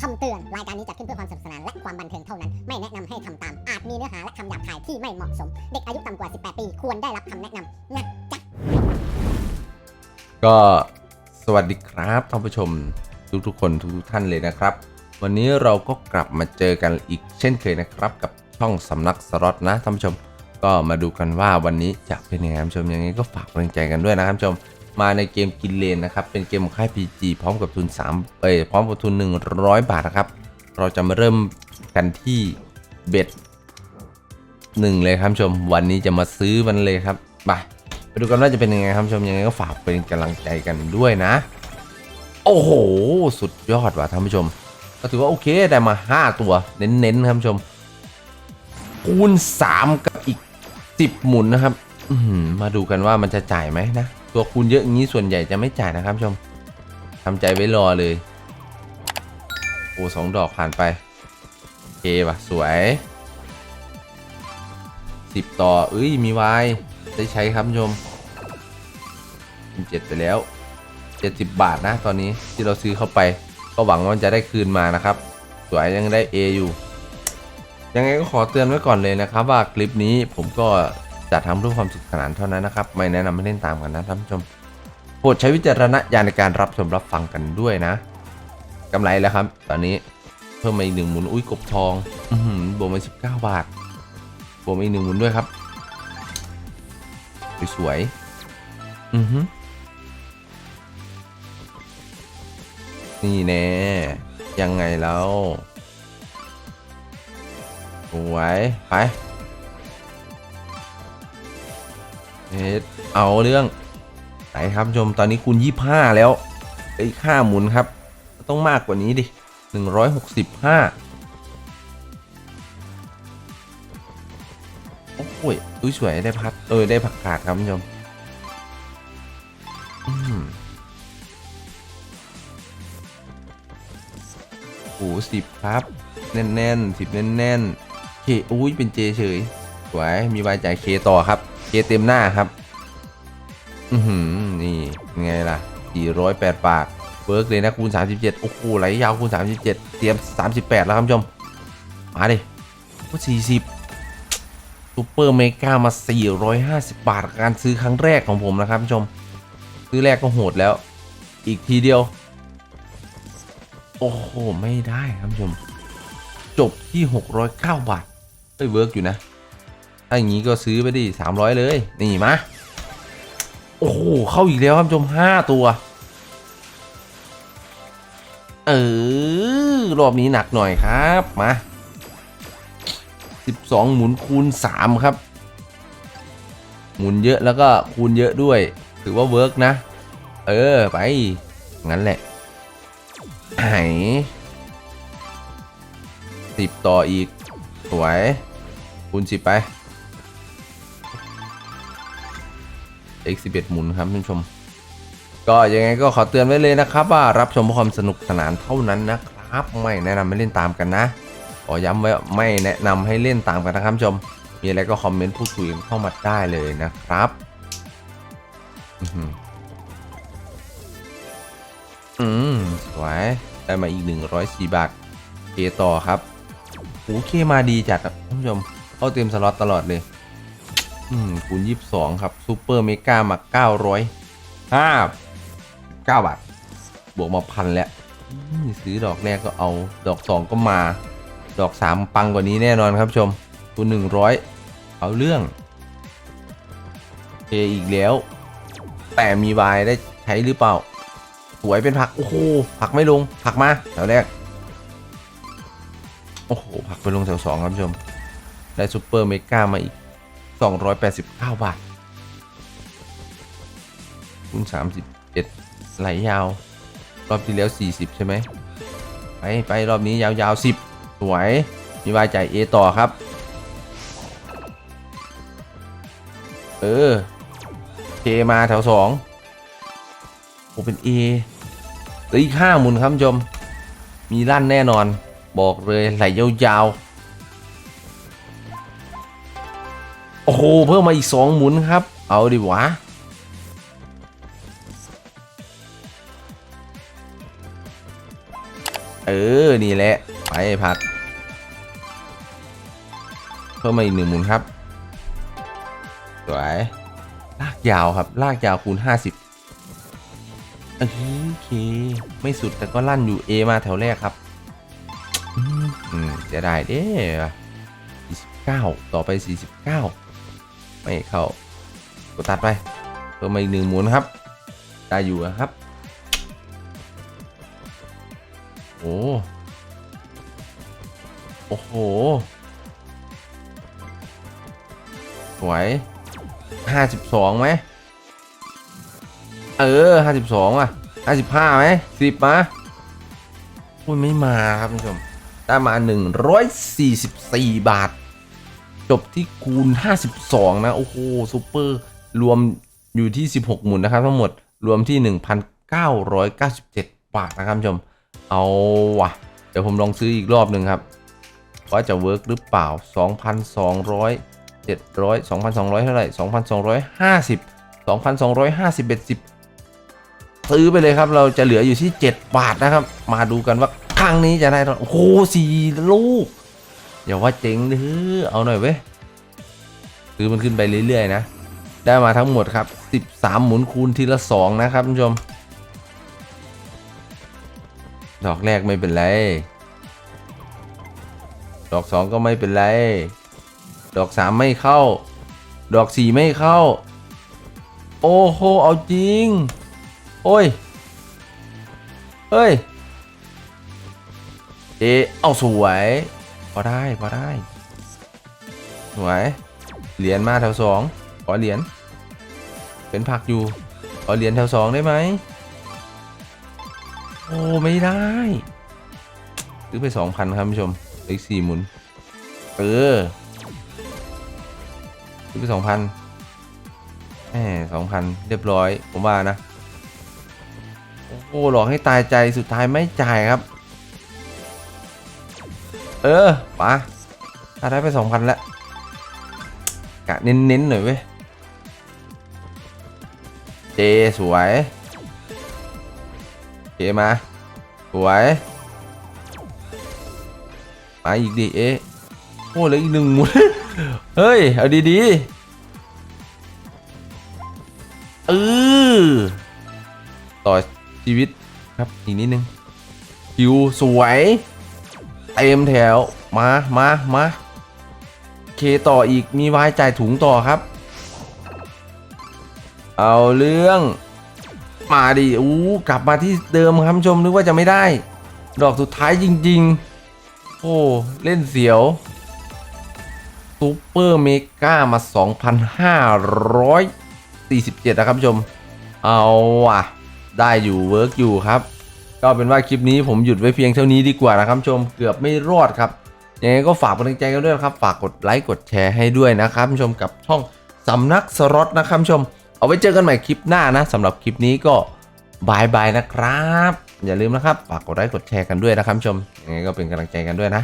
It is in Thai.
คำเตือน รายการนี้จัดขึ้นเพื่อความสนุกสนานและความบันเทิงเท่านั้น ไม่แนะนำให้ทำตาม อาจมีเนื้อหาและคำหยาบคายที่ไม่เหมาะสม เด็กอายุต่ำกว่า 18 ปี ควรได้รับคำแนะนำนะจ๊ะ ก็สวัสดีครับท่านผู้ชมทุกๆคนทุกๆท่านเลยนะครับ วันนี้เราก็กลับมาเจอกันอีกเช่นเคยนะครับ กับช่องสำนักสล็อตนะท่านผู้ชม ก็มาดูกันว่าวันนี้จะเป็นยังไงท่านผู้ชมยังไงก็ฝากกำลังใจกันด้วยนะครับท่านผู้ชม มาในเกมกินเลนนะครับ เป็นเกมของค่าย PG พร้อมกับทุน3เอ้ยพร้อมกับทุน 100 บาทนะครับ เราจะมาเริ่มกันที่เบ็ดหนึ่งเลยครับชม วันนี้จะมาซื้อมันเลยครับไปไปดูกันว่าจะเป็นยังไงครับชมยังไงก็ฝากเป็นกำลังใจกันด้วยนะ โอ้โห สุดยอดว่ะท่านผู้ชม ก็ถือว่าโอเคได้มา 5 ตัวเน้นๆครับชม คูณ 3 กับอีก 10 หมุนนะครับมาดูกันว่ามันจะจ่ายไหมนะ ตัวคูณเยอะอย่างนี้ส่วนใหญ่จะไม่จ่ายนะครับชมทำใจไว้รอเลย โอ้สองดอกผ่านไปโอเคป่ะสวย10ต่อเอ้ย มีวายได้ใช้ครับชมเจ็ดไปแล้ว70บาทนะตอนนี้ที่เราซื้อเข้าไป ก็หวังว่าจะได้คืนมานะครับ สวยยังได้ A อยู่ ยังไงก็ขอเตือนไว้ก่อนเลยนะครับว่าคลิปนี้ผมก็ จะทำเพื่อความสุขสนานเท่านั้นนะครับ ไม่แนะนำให้เล่นตามกันนะท่านผู้ชมโปรดใช้วิจารณญาณในการรับชมรับฟังกันด้วยนะกำไรแล้วครับ ตอนนี้เพิ่มมาอีกหนึ่งหมุนอุ้ยกบทองอือหือบวกมาสิบเก้าบาทบวกมาอีกหนึ่งหมุนด้วยครับ สวยๆอือหือนี่แน่ยังไงแล้วสวยไป เฮ็ดเอาเรื่องไหนครับชมตอนนี้คูณ25 แล้วไอ้ค่าหมุนครับ ต้องมากกว่านี้ดิ 165 โอ้โหอุ้ยสวยได้พัดเออ ได้ผักกาดครับชมอืมโอ้สิบครับ แน่นๆสิบแน่นๆเคอุ้ยเป็นเจเฉยสวยมีใบจ่ายเคต่อครับ เคเต็มหน้าครับ อือหือ นี่ไงล่ะ 408บาทเบิร์กเลยนะคูณ 37 โอ้โหไหลยาวคูณ 37 เตรียม 38 แล้วครับผู้ชม มาดิก็40ซูเปอร์เมกามา 450 บาท การซื้อครั้งแรกของผมนะครับผู้ชม ซื้อแรกก็โหดแล้ว อีกทีเดียว โอ้โห ไม่ได้ครับผู้ชม จบที่ 609 บาทเฮ้ยเวิร์กอยู่นะ ถ้าอย่างนี้ก็ซื้อไปดิ300เลย นี่มา โอ้โห เข้าอีกแล้วครับผู้ชม5ตัว เออ รอบนี้หนักหน่อยครับ มา12หมุนคูณ3ครับ หมุนเยอะแล้วก็คูณเยอะด้วย ถือว่าเวิร์กนะ เออ ไป งั้นแหละไหสิบต่ออีก สวยคูณสิบไป x 11 หมุนครับท่านผู้ชม ก็ยังไงก็ขอเตือนไว้เลยนะครับ ว่ารับชมเพื่อความสนุกสนานเท่านั้นนะครับ ไม่แนะนำให้เล่นตามกันนะขอย้ำไว้ไม่แนะนำให้เล่นตามกันนะครับท่านผู้ชม มีอะไรก็คอมเมนต์พูดคุยกันเข้ามาได้เลยนะครับอืมสวยได้มาอีก 104 บาทเคต่อครับโอเคมาดีจัดอะท่านผู้ชมเข้าเต็มสล็อตตลอดเลย อืมคูณ22ครับซูเปอร์เมกามา900 5 9บาท บวกมาพันแล้วซื้อดอกแรกก็เอาดอก2ก็มา ดอก3ปังกว่านี้แน่นอนครับชมคูณ100เอาเรื่องเคอีกแล้ว แต่มีวายได้ใช้หรือเปล่า สวยเป็นผัก โอ้โหผักไม่ลงผักมาแถวแรก โอ้โหผักไปลงแถวสองครับชม ได้ซูเปอร์เมกามาอีก 289 บาทคูณ31 ไหลยาว รอบที่แล้ว 40 ใช่ไหม ไป ไป รอบนี้ยาวๆ 10 สวย มีวายจ่าย A ต่อครับ เออเคมาแถวสองโอเป็น A เหลืออีกห้าหมุนครับผู้ชมมีลั่นแน่นอน บอกเลยไหลยาวๆ อ้โห เพิ่มมาอีกสองหมุนครับ เอาดิวะเอเออนี่แหละ ไปผักเพิ่มมาอีกหนึ่งหมุนครับ สวย ลากยาวครับ ลากยาวคูณ50โอเค ไม่สุดแต่ก็ลั่นอยู่ A มาแถวแรกครับอืมอืมจะได้เด้ 49 ต่อไป 49 ไม่เข้ากดตัดไปเพิ่มมาอีกหนึ่งหมุนครับ ได้อยู่นะครับ โอ้โอ้โหสวยห้าสิบสองไหมเออห้าสิบสองอะห้าสิบห้าไหมสิบมาอุ้ยไม่มาครับคุณผู้ชมได้มาหนึ่งร้อยสี่สิบสี่บาท จบที่คูณ 52 นะ โอ้โหซูเปอร์รวมอยู่ที่ 16 หมุนนะครับ ทั้งหมดรวมที่ 1,997 บาทนะครับชม เอาวะเดี๋ยวผมลองซื้ออีกรอบหนึ่งครับ ว่าจะเวิร์กหรือเปล่า 2,200 700 2,200 เท่าไหร่ 2,250 2,251 10ซื้อไปเลยครับ เราจะเหลืออยู่ที่ 7 บาทนะครับ มาดูกันว่าครั้งนี้จะได้โอ้โหสี่ลูก อย่าว่าเจ๋งเด้อเอาหน่อยเว้ยซื้อมันขึ้นไปเรื่อยๆนะ ได้มาทั้งหมดครับ 13 หมุนคูณทีละ 2 นะครับคุณผู้ชม ดอกแรกไม่เป็นไร ดอก 2 ก็ไม่เป็นไร ดอก 3 ไม่เข้า ดอก 4 ไม่เข้า โอ้โห เอาจริง โอ้ย เฮ้ย เอะเอาสวย พอได้พอได้สวยเหรียญมาแถวสองขอเหรียญเป็นผักอยู่ขอเหรียญแถวสองได้ไหมโอ้ไม่ได้ซื้อไปสองพันครับผู้ชมอีกสี่หมุนเออซื้อไปสองพันแหมสองพันเรียบร้อยผมว่านะโอ้หลอกให้ตายใจสุดท้ายไม่จ่ายครับ เออปะถ้าได้ไปสองพันแล้วกะเน้นๆหน่อยเว้ย เจสวย เจมา สวย มาอีกดิเอะโอ้เหลืออีกหนึ่งหมุน เฮ้ย เอาดีๆเออต่อชีวิตครับอีกนิดนึงคิวสวย เต็มแถว มามามาเคต่ออีกมีวายจ่ายถุงต่อครับ เอาเรื่อง มาดิอู้กลับมาที่เดิมครับชมนึกว่าจะไม่ได้ ดอกสุดท้ายจริง ๆ โอ้เล่นเสียวซูเปอร์เมกามา 2,547 นะครับชม เอาว่ะ ได้อยู่เวิร์กอยู่ครับ ก็เป็นว่าคลิปนี้ผมหยุดไว้เพียงเท่านี้ดีกว่านะครับชมเกือบไม่รอดครับยังไงก็ฝากกำลังใจกันด้วยนะครับ ฝากกดไลค์กดแชร์ให้ด้วยนะครับชมกับช่องสำนักสล็อตนะครับชม เอาไว้เจอกันใหม่คลิปหน้านะสำหรับคลิปนี้ก็บายบายนะครับ อย่าลืมนะครับฝากกดไลค์กดแชร์กันด้วยนะครับชมยังไงก็เป็นกำลังใจกันด้วยนะ